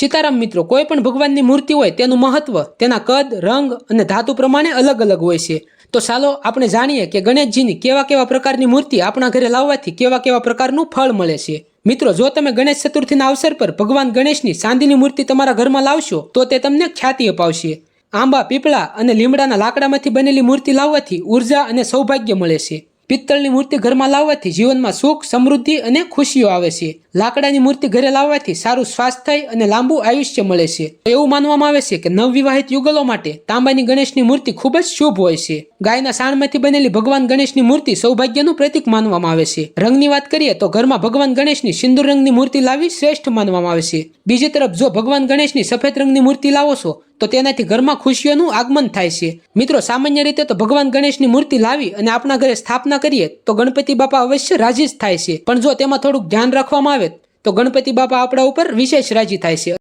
સીતારામ મિત્રો, કોઈ પણ ભગવાનની મૂર્તિ હોય તેનું મહત્વ, તેના કદ, રંગ અને ધાતુ પ્રમાણે અલગ અલગ હોય છે. તો ચાલો આપણે જાણીએ કે ગણેશજીની કેવા કેવા પ્રકારની મૂર્તિ આપણા ઘરે લાવવાથી કેવા કેવા પ્રકારનું ફળ મળે છે. મિત્રો, જો તમે ગણેશ ચતુર્થીના અવસર પર ભગવાન ગણેશની ચાંદીની મૂર્તિ તમારા ઘરમાં લાવશો, તો તે તમને ખ્યાતિ અપાવશે. આંબા, પીપળા અને લીમડાના લાકડામાંથી બનેલી મૂર્તિ લાવવાથી ઊર્જા અને સૌભાગ્ય મળે છે. પિત્તળની મૂર્તિ ઘરમાં લાવવાથી જીવનમાં સુખ, સમૃદ્ધિ અને ખુશીઓ આવે છે. લાકડાની મૂર્તિ ઘરે લાવવાથી સારું સ્વાસ્થ્ય અને લાંબુ આયુષ્ય મળે છે. એવું માનવામાં આવે છે કે નવવિવાહિત યુગલો માટે તાંબાની ગણેશની મૂર્તિ ખૂબ જ શુભ હોય છે. ગાયના સાણમાંથી બનેલી ભગવાન ગણેશની મૂર્તિ સૌભાગ્યનું પ્રતીક માનવામાં આવે છે. રંગની વાત કરીએ તો ઘરમાં ભગવાન ગણેશની સિંદૂર રંગની મૂર્તિ લાવી શ્રેષ્ઠ માનવામાં આવે છે. બીજી તરફ જો ભગવાન ગણેશની સફેદ રંગની મૂર્તિ લાવો છો તો તેનાથી ઘરમાં ખુશીઓનું આગમન થાય છે. મિત્રો, સામાન્ય રીતે તો ભગવાન ગણેશની મૂર્તિ લાવી અને આપણા ઘરે સ્થાપના કરીએ તો ગણપતિ બાપા અવશ્ય રાજી જ થાય છે. પણ જો તેમાં થોડુંક ધ્યાન રાખવામાં આવે તો ગણપતિ બાપા આપણા ઉપર વિશેષ રાજી થાય છે.